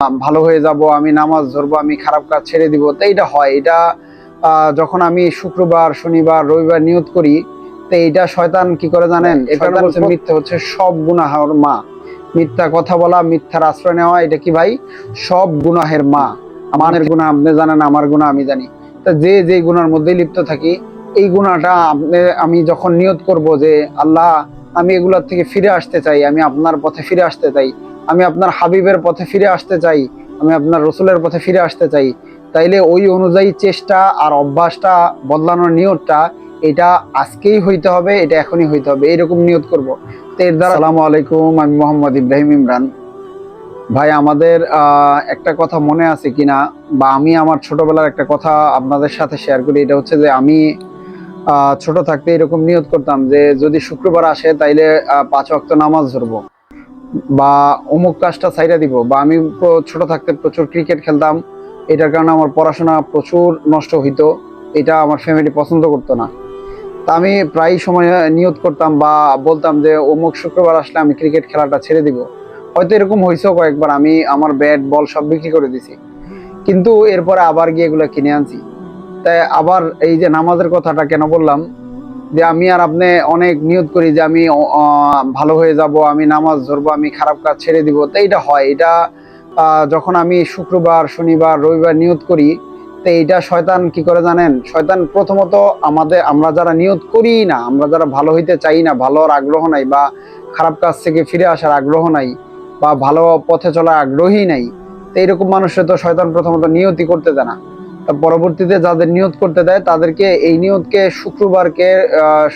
ভালো হয়ে যাব আমি নামাজ ধরবো আমি খারাপ কাজ ছেড়ে দিব। তো এটা হয়। এটা যখন আমি শুক্রবার শনিবার রবিবার নিয়ত করি তো এটা শয়তান কি করে জানেন? শয়তান বলছে মিথ্যা হচ্ছে সব গুনাহের মা। মিথ্যা কথা বলা মিথ্যার আশ্রয় নেওয়া এটা কি ভাই? সব গুনাহের মা। আমাদের গুনাহ আপনি জানেন আমার গুনাহ আমি জানি। তা যে যে গুনার মধ্যে লিপ্ত থাকি এই গুনাহটা আপনি আমি যখন নিয়ত করব যে আল্লাহ আমি এগুলোর থেকে ফিরে আসতে চাই আমি আপনার পথে ফিরে আসতে চাই। আমি আপনার হাবিবের পথে ফিরে আসতে চাই, আমি আপনার রসুলের পথে ফিরে আসতে চাই। তাইলে ওই অনুযায়ী চেষ্টা আর অভ্যাসটা বদলানোর নিয়তটা এটা আজকেই হইতে হবে, এটা এখনই হইতে হবে এরকম নিয়ত করব। তো এর দ্বারা আসসালামু আলাইকুম, আমি মোহাম্মদ ইব্রাহিম ইমরান। ভাই, আমাদের একটা কথা মনে আছে কিনা? বা আমি আমার ছোটবেলার একটা কথা আপনাদের সাথে শেয়ার করি, এটা হচ্ছে যে আমি ছোট থাকতে এরকম নিয়ত করতাম যে যদি শুক্রবার আসে তাইলে পাঁচ ওয়াক্ত নামাজ ধরবো। বা অমুক কাজটা সাইডা দিব, বা আমি ছোট থাকতে প্রচুর ক্রিকেট খেলতাম, এটার কারণে আমার পড়াশোনা প্রচুর নষ্ট হইতো, এটা আমার ফ্যামিলি পছন্দ করতো না। তা আমি প্রায় সময় নিয়ত করতাম বা বলতাম যে, অমুক শুক্রবার আসলে আমি ক্রিকেট খেলাটা ছেড়ে দিব। হয়তো এরকম হয়েছেও কয়েকবার আমি আমার ব্যাট বল সব বিক্রি করে দিছি। কিন্তু এরপরে আবার গিয়ে এগুলো কিনে আনছি। তাই আবার এই যে নামাজের কথাটা কেন বললাম যে আমি আর আপনি অনেক নিয়ত করি যে আমি ভালো হয়ে যাব, আমি নামাজ ধরবো, আমি খারাপ কাজ ছেড়ে দিব। তো এটা হয়। এটা যখন আমি শুক্রবার, শনিবার, রবিবার নিয়ত করি, তো এইটা শয়তান কি করে জানেন? শয়তান প্রথমত আমাদের, আমরা যারা নিয়ত করি না, আমরা যারা ভালো হইতে চাই না ভালোর আগ্রহ নাই বা খারাপ কাজ থেকে ফিরে আসার আগ্রহ নাই বা ভালো পথে চলার আগ্রহী নাই, তো এইরকম মানুষের তো শয়তান প্রথমত নিয়তি করতে দেয় না। পরবর্তীতে যাদের নিয়ত করতে দেয় তাদেরকে এই নিয়তকে শুক্রবারকে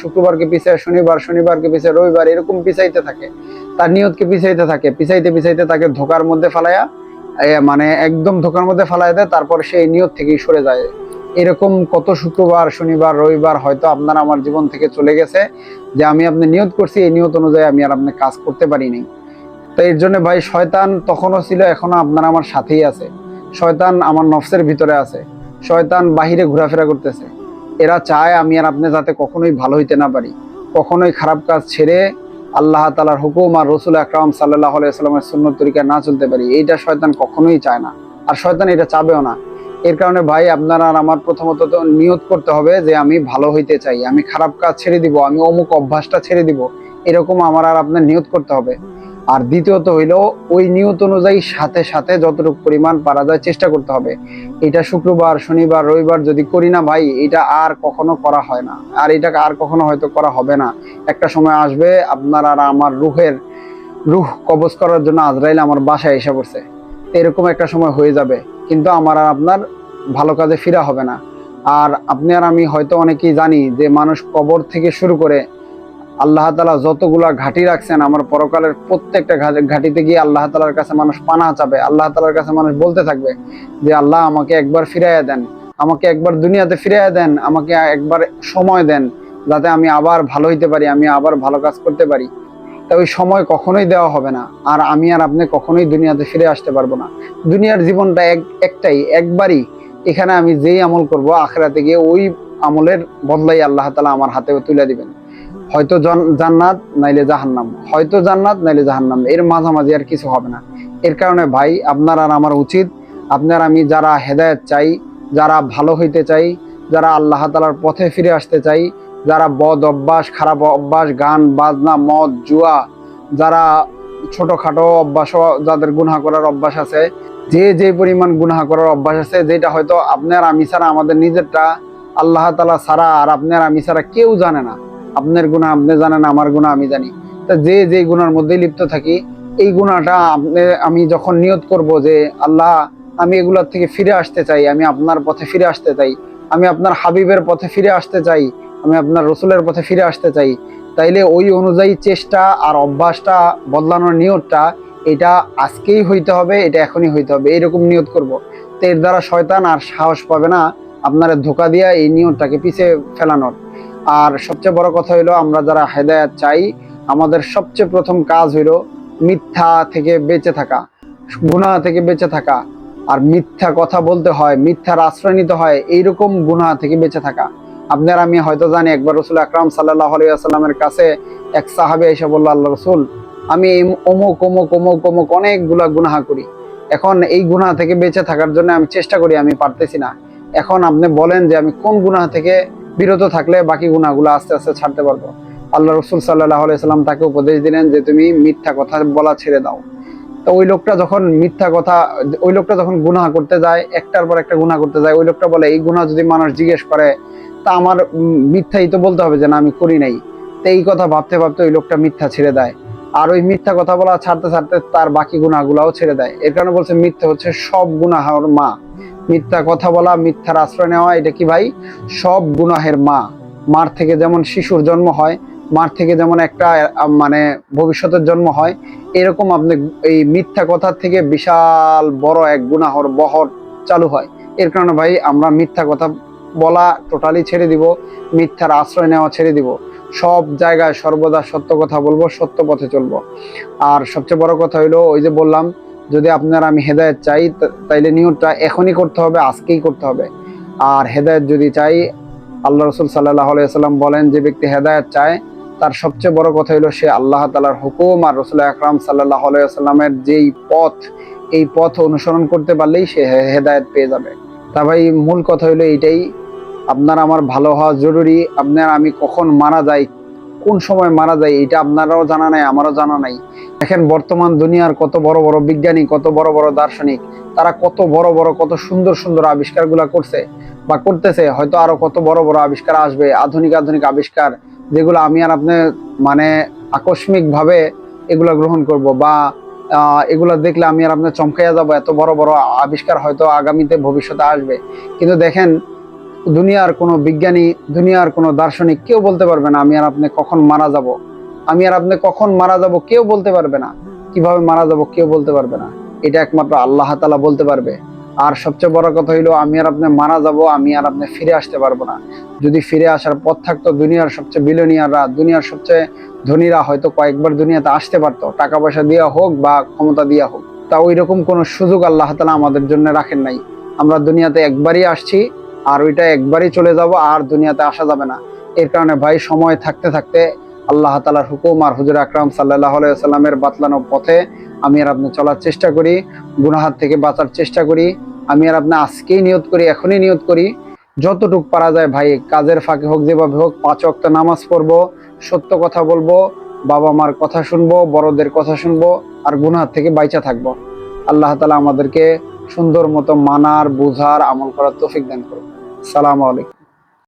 শুক্রবারকে পিছিয়ে শনিবার শনিবারকে পিছিয়ে রবিবার এরকম পিছাইতে থাকে। তার নিয়তকে পিছাইতে থাকে পিছাইতে পিছাইতে তাকে ধোকার মধ্যে ফালাইয়া এ, মানে একদম ধোকার মধ্যে ফালাই দেয় তারপর সেই নিয়ত থেকেই সরে যায়। এরকম কত শুক্রবার শনিবার রবিবার হয়তো আপনার আমার জীবন থেকে চলে গেছে যে আমি আপনি নিয়ত করছি এই নিয়ত অনুযায়ী আমি আর আপনি কাজ করতে পারিনি তো এর জন্য ভাই শয়তান তখনও ছিল এখনও আপনার আমার সাথেই আছে। শয়তান আমার নফসের ভিতরে আছে। শয়তান বাহিরে ঘোরাফেরা করতেছে। এরা চায় আমি আর আপনি যাতে কখনোই ভালো হইতে না পারি। কখনোই খারাপ কাজ ছেড়ে আল্লাহ তালার হুকুম আর রসুল আকরাম সাল্লাহ আলাইস্লামের সুন্নত তরিকায় না চলতে পারি। এইটা শয়তান কখনোই চায় না। আর শয়তান এটা চাবেও না। এর কারণে ভাই আপনার আর আমার প্রথমত তো নিয়ত করতে হবে যে আমি ভালো হইতে চাই, আমি খারাপ কাজ ছেড়ে দিব, আমি অমুক অভ্যাসটা ছেড়ে দিব। এরকম আমার আর আপনার নিয়ত করতে হবে। আর দ্বিতীয়ত হইল, ওই নিয়ত অনুযায়ী সাথে সাথে যতটুকু পরিমাণ পারা যায় চেষ্টা করতে হবে। এটা শুক্রবার, শনিবার, রবিবার যদি করি না ভাই, এটা আর কখনো করা হয় না। আর এটা আর কখনো হয়তো করা হবে না। একটা সময় আসবে, আপনার আর আমার রুহের, রুহ কবজ করার জন্য আজরাইল আমার বাসায় এসে পড়ছে। এরকম একটা সময় হয়ে যাবে। কিন্তু আমার আর আপনার ভালো কাজে ফিরা হবে না। আর আপনি আর আমি হয়তো অনেকেই জানি যে মানুষ কবর থেকে শুরু করে আল্লাহ তালা যতগুলা ঘাটি রাখছেন, আমার পরকালের প্রত্যেকটা ঘাটিতে গিয়ে আল্লাহ তালার কাছে মানুষ পানা চাবে আল্লাহ তালার কাছে মানুষ বলতে থাকবে যে, আল্লাহ আমাকে একবার ফিরাইয়া দেন, আমাকে একবার দুনিয়াতে ফিরাইয়া দেন, আমাকে একবার সময় দেন, যাতে আমি আবার ভালো হইতে পারি, আমি আবার ভালো কাজ করতে পারি। তা ওই সময় কখনোই দেওয়া হবে না, আর আমি আর আপনি কখনোই দুনিয়াতে ফিরে আসতে পারব না। দুনিয়ার জীবনটা এক, একটাই, একবারই এখানে আমি যেই আমল করব, আখেরাতে গিয়ে ওই আমলের বদলাই আল্লাহ তালা আমার হাতে তুলে দিবেন। হয়তো জন- জান্নাত, নাইলে জাহান্নাম। হয়তো জান্নাত, নাইলে জাহান্নাম। এর মাঝামাঝি আর কিছু হবে না। এর কারণে, ভাই, আপনার আর আমার উচিত, আপনার আমি যারা হেদায়েত চাই, যারা ভালো হইতে চাই, যারা আল্লাহ তালার পথে ফিরে আসতে চাই, যারা বদ অভ্যাস, খারাপ অভ্যাস, গান, বাজনা, মদ, জুয়া, যারা ছোটখাটো অভ্যাস, যাদের গুনাহ করার অভ্যাস আছে, যে যে পরিমাণ গুনাহ করার অভ্যাস আছে, যেটা হয়তো আপনার আমি ছাড়া আমাদের নিজেরটা আল্লাহ তালা ছাড়া আর আপনার আমি ছাড়া কেউ জানে না। আপনার গুণা আপনি জানেন, আমার গুণা আমি জানি। তা যে যে গুণার মধ্যে লিপ্ত থাকি, এই গুণাটা আপনি, আমি যখন নিয়ত করব যে, আল্লাহ, আমি এগুলোর থেকে ফিরে আসতে চাই, আমি আপনার পথে ফিরে আসতে চাই, আমি আপনার হাবিবের পথে ফিরে আসতে চাই, আমি আপনার রসুলের পথে ফিরে আসতে চাই, তাইলে ওই অনুযায়ী চেষ্টা আর অভ্যাসটা বদলানোর নিয়তটা, এটা আজকেই হইতে হবে, এটা এখনই হইতে হবে এরকম নিয়ত করব। তো এর দ্বারা শয়তান আর সাহস পাবে না আপনারা ধোকা দিয়া এই নিয়তটাকে পিছিয়ে ফেলানোর। আর সবচেয়ে বড় কথা হইল, আমরা যারা হেদায়াত চাই, আমাদের সবচেয়ে প্রথম কাজ হইল মিথ্যা থেকে বেঁচে থাকা, গুনাহ থেকে বেঁচে থাকা। আর মিথ্যা কথা বলতে হয়, মিথ্যার আশ্রয় নিতে হয়, এইরকম গুনাহ থেকে বেঁচে থাকা। আপনার আমি হয়তো জানি, একবার রসুল আকরাম সাল্লাহ আলাইসাল্লামের কাছে এক সাহাবে এসে বলল, আল্লাহ রসুল, আমি এই অমুক অমুক অমুক অমুক অনেকগুলা গুনাহা করি। এখন এই গুনাহ থেকে বেঁচে থাকার জন্য আমি চেষ্টা করি, আমি পারতেছি না। এখন আপনি বলেন যে আমি কোন গুনাহ থেকে বিরত থাকলে বাকি গুণাগুলো আস্তে আস্তে ছাড়তে পারব। আল্লাহ রসুল সাল্লাহ আলাইসাল্লাম তাকে উপদেশ দিলেন যে, তুমি মিথ্যা কথা বলা ছেড়ে দাও। তো ওই লোকটা যখন মিথ্যা কথা, ওই লোকটা যখন গুনাহ করতে যায়, একটার পর একটা গুনাহ করতে যায়, ওই লোকটা বলে, এই গুনাহ যদি মানুষ জিজ্ঞেস করে, তা আমার মিথ্যাই তো বলতে হবে যে, না, আমি করি নাই। তো এই কথা ভাবতে ভাবতে ওই লোকটা মিথ্যা ছেড়ে দেয়। আর ওই মিথ্যা কথা বলা ছাড়তে ছাড়তে তার বাকি গুনাহগুলাও ছেড়ে দেয়। এর কারণে বলছে মিথ্যা হচ্ছে সব গুনাহর মা। মিথ্যা কথা বলা, মিথ্যার আশ্রয় নেওয়া, এটা কি ভাই? সব গুনাহের মা। মার থেকে যেমন শিশুর জন্ম হয়, মার থেকে যেমন একটা মানে ভবিষ্যতের জন্ম হয়, এরকম আপনি এই মিথ্যা কথা থেকে বিশাল বড় এক গুনাহর বহর চালু হয়। এর কারণে ভাই আমরা মিথ্যা কথা বলা টোটালি ছেড়ে দিব, মিথ্যার আশ্রয় নেওয়া ছেড়ে দিব। সব জায়গায় সর্বদা সত্য কথা বলব, সত্য পথে চলবো। আর সবচেয়ে বড় কথা হইল, ওই যে বললাম, যদি আপনার আমি হেদায়েত চাই তাইলে নিয়তটা এখনই করতে হবে, আজকেই করতে হবে। আর হেদায়েত যদি চাই, আল্লাহ রসুল সাল্লাহ সাল্লাম বলেন, যে ব্যক্তি হেদায়েত চায়, তার সবচেয়ে বড় কথা হলো সে আল্লাহ তালার হুকুম আর রসুল আকরাম সাল্লাহ সাল্লামের যেই পথ, এই পথ অনুসরণ করতে পারলেই সে হেদায়েত পেয়ে যাবে। তা ভাই, মূল কথা হলো এইটাই আপনার আমার ভালো হওয়া জরুরি, আপনার আমি কখন মারা যাই, কোন সময় মারা যায় এটা আপনারাও জানা নাই, আমারও জানা নাই। দেখেন, বর্তমান দুনিয়ার কত বড় বড় বিজ্ঞানী, কত বড় বড় দার্শনিক, তারা কত বড় বড়, কত সুন্দর সুন্দর আবিষ্কারগুলা করছে বা করতেছে, হয়তো আরও কত বড় বড় আবিষ্কার আসবে, আধুনিক আধুনিক আবিষ্কার, যেগুলো আমি আর আপনি মানে আকস্মিক ভাবে এগুলা গ্রহণ করব বা এগুলা দেখলে আমি আর আপনি চমকাইয়া যাব, এত বড় বড় আবিষ্কার হয়তো আগামীতে ভবিষ্যতে আসবে। কিন্তু দেখেন দুনিয়ার কোনো বিজ্ঞানী, দুনিয়ার কোনো দার্শনিক কেউ বলতে পারবে না, আমি আর আপনি কখন মারা যাব। আমি আর আপনি কখন মারা যাব কেউ বলতে পারবে না। কীভাবে মারা যাব কেউ বলতে পারবে না। এটা একমাত্র আল্লাহ তালা বলতে পারবে। আর সবচেয়ে বড় কথা হইল, আমি আর আপনি মারা যাব, আমি আর আপনি ফিরে আসতে পারব না। যদি ফিরে আসার পথ থাকতো দুনিয়ার সবচেয়ে বিলিয়নিয়াররা দুনিয়ার সবচেয়ে ধনীরা হয়তো কয়েকবার দুনিয়াতে আসতে পারতো। টাকা পয়সা দেওয়া হোক বা ক্ষমতা দেওয়া হোক। তা ওই রকম কোনো সুযোগ আল্লাহ তালা আমাদের জন্য রাখেন নাই। আমরা দুনিয়াতে একবারই আসছি আর ওইটা একবারই চলে যাব আর দুনিয়াতে আসা যাবে না। এর কারণে ভাই, সময় থাকতে থাকতে আল্লাহ তালার হুকুম আর হুজুর আকরাম সাল্লাহ সাল্লামের বাতলানো পথে আমি আর আপনি চলার চেষ্টা করি গুনাহাত থেকে বাঁচার চেষ্টা করি, আমি আর আপনি আজকেই নিয়ত করি, এখনই নিয়ত করি। যতটুক পারা যায় ভাই, কাজের ফাঁকে হোক, যেভাবে হোক, পাঁচ অক্ত নামাজ পড়ব, সত্য কথা বলব, বাবা মার কথা শুনব, বড়দের কথা শুনব, আর গুনাহাত থেকে বাইচা থাকব। আল্লাহ তালা আমাদেরকে সুন্দর মতো মানার, বুঝার, আমল করার তৌফিক দান করুন সালাম আলাইকুম।